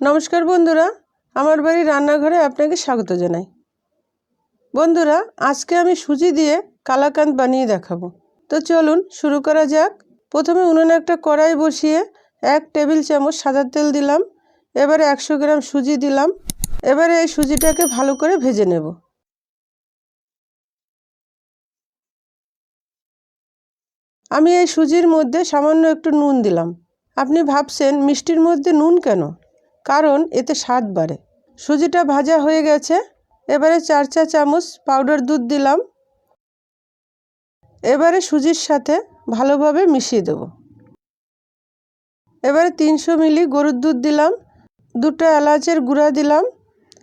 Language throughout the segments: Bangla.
নমস্কার বন্ধুরা, আমার বাড়ির রান্নাঘরে আপনাকে স্বাগত জানাই। বন্ধুরা, আজকে আমি সুজি দিয়ে কালাকান্দ বানিয়ে দেখাবো। তো চলুন শুরু করা যাক। প্রথমে উনুনে একটা কড়াই বসিয়ে এক টেবিল চামচ সাদা তেল দিলাম, এবারে একশো গ্রাম সুজি দিলাম, এবারে এই সুজিটাকে ভালো করে ভেজে নেব। আমি এই সুজির মধ্যে সামান্য একটু নুন দিলাম। আপনি ভাবছেন মিষ্টির মধ্যে নুন কেন? কারণ এতে স্বাদ বাড়ে। সুজিটা ভাজা হয়ে গেছে, এবারে চার চা চামচ পাউডার দুধ দিলাম। এবারে সুজির সাথে ভালোভাবে মিশিয়ে দেব। এবারে তিনশো মিলি গরুর দুধ দিলাম, দুটো এলাচের গুঁড়া দিলাম।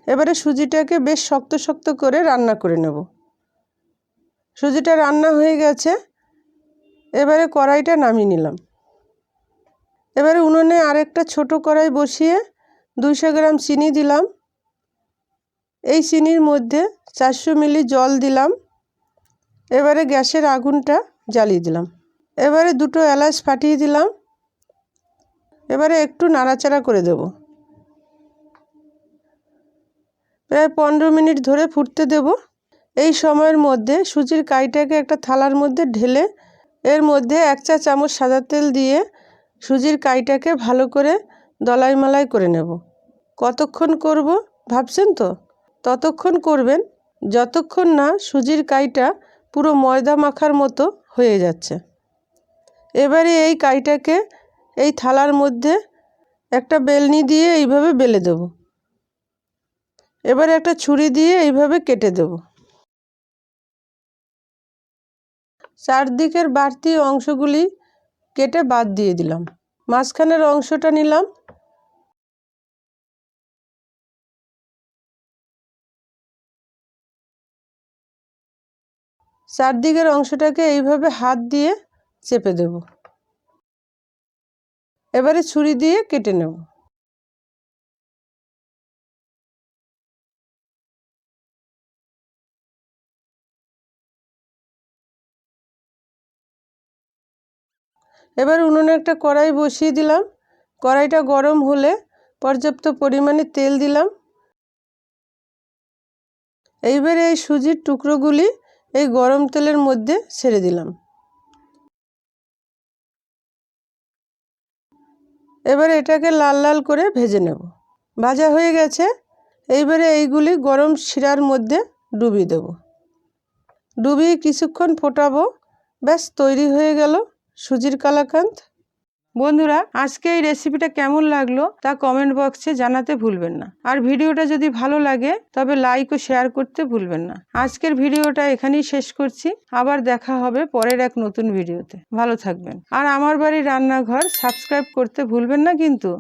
এবারে সুজিটাকে বেশ শক্ত শক্ত করে রান্না করে নেব। সুজিটা রান্না হয়ে গেছে, এবারে কড়াইটা নামিয়ে নিলাম। এবারে উনুনে আরেকটা ছোট কড়াই বসিয়ে দুইশো গ্রাম চিনি দিলাম। এই চিনির মধ্যে চারশো মিলি জল দিলাম। এবারে গ্যাসের আগুনটা জ্বালিয়ে দিলাম। এবারে দুটো এলাচ ফাটিয়ে দিলাম। এবারে একটু নাড়াচাড়া করে দেব। প্রায় পনেরো মিনিট ধরে ফুটতে দেব। এই সময়ের মধ্যে সুজির কাইটাকে একটা থালার মধ্যে ঢেলে এর মধ্যে এক চা চামচ সাদা তেল দিয়ে সুজির কাইটাকে ভালো করে দলাই মালাই করে নেব। কতক্ষণ করব ভাবছেন তো? ততক্ষণ করবেন, যতক্ষণ না সুজির কাইটা পুরো ময়দা মাখার মতো হয়ে যাচ্ছে। এবারে এই কাইটাকে এই থালার মধ্যে একটা বেলনি দিয়ে এইভাবে বেলে দেব। এবারে একটা ছুরি দিয়ে এইভাবে কেটে দেব। চারদিকের বাড়তি অংশগুলি কেটে বাদ দিয়ে দিলাম। মাঝখানের অংশটা নিলাম চারদিকের অংশটাকে এইভাবে হাত দিয়ে চেপে দেব। এবারে ছুরি দিয়ে কেটে নেব। এবার উনুনে একটা কড়াই বসিয়ে দিলাম। কড়াইটা গরম হলে পর্যাপ্ত পরিমাণে তেল দিলাম। এইবারে এই সুজির টুকরোগুলি এই গরম তেলের মধ্যে ছেড়ে দিলাম। এবারে এটাকে লাল লাল করে ভেজে নেব। ভাজা হয়ে গেছে। এইবারে এইগুলি গরম শিরার মধ্যে ডুবিয়ে দেব। ডুবিয়ে কিছুক্ষণ ফোটাবো। ব্যাস, তৈরি হয়ে গেল সুজির কালাকান্দ বন্ধুরা, আজকে এই রেসিপিটা কেমন লাগল তা কমেন্ট বক্সে জানাতে ভুলবেন না। আর ভিডিওটা যদি ভালো লাগে, তবে লাইক ও শেয়ার করতে ভুলবেন না। আজকের ভিডিওটা এখানেই শেষ করছি। আবার দেখা হবে পরের এক নতুন ভিডিওতে ভালো থাকবেন। আর আমার বাড়ির রান্নাঘর সাবস্ক্রাইব করতে ভুলবেন না কিন্তু।